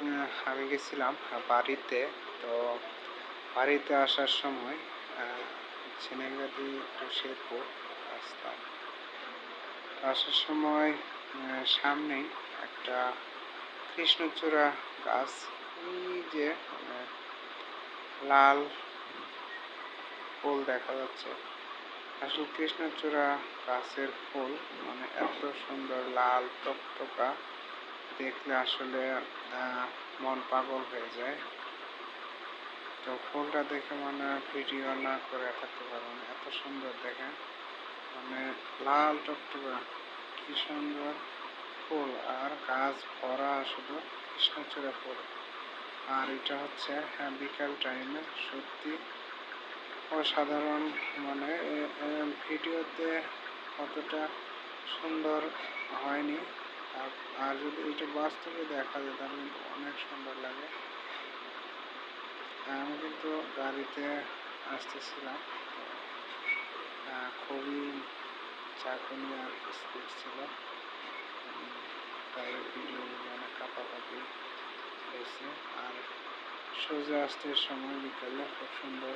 উম, আমি গেছিলাম বাড়িতে। তো বাড়িতে আসার সময় ছিনেগাদি টু শেরপুর রাস্তা আসার সময় সামনেই একটা কৃষ্ণচূড়া গাছ এই যে মানে লাল ফুল দেখা যাচ্ছে। আসলে কৃষ্ণচূড়া গাছের ফুল মানে এত সুন্দর লাল টকটকা। দেখলে আসলে মন পাগল হয়ে যায়। তো ফুলটা দেখে মানে ভিডিও না করে থাকতে পারব না। এত সুন্দর দেখে মানে লাল টকটকা কি সুন্দর ফুল। আর গাছ ভরা শুধু কৃষ্ণচূড়া ফুল। আর এটা হচ্ছে হ্যাঁ, বিকাল টাইমে সত্যি অসাধারণ। মানে ভিডিওতে অতটা সুন্দর হয়নি। আর যদি এটা বাস্তবে দেখা যায়, তাহলে কিন্তু অনেক সুন্দর লাগে। আমি কিন্তু গাড়িতে আসতেছিলাম। খুবই চাকুনি আর স্পিড ছিল। অনেক কাপাকাপি হয়েছে। আর সূর্যাস্তের সময় বিকালে খুব সুন্দর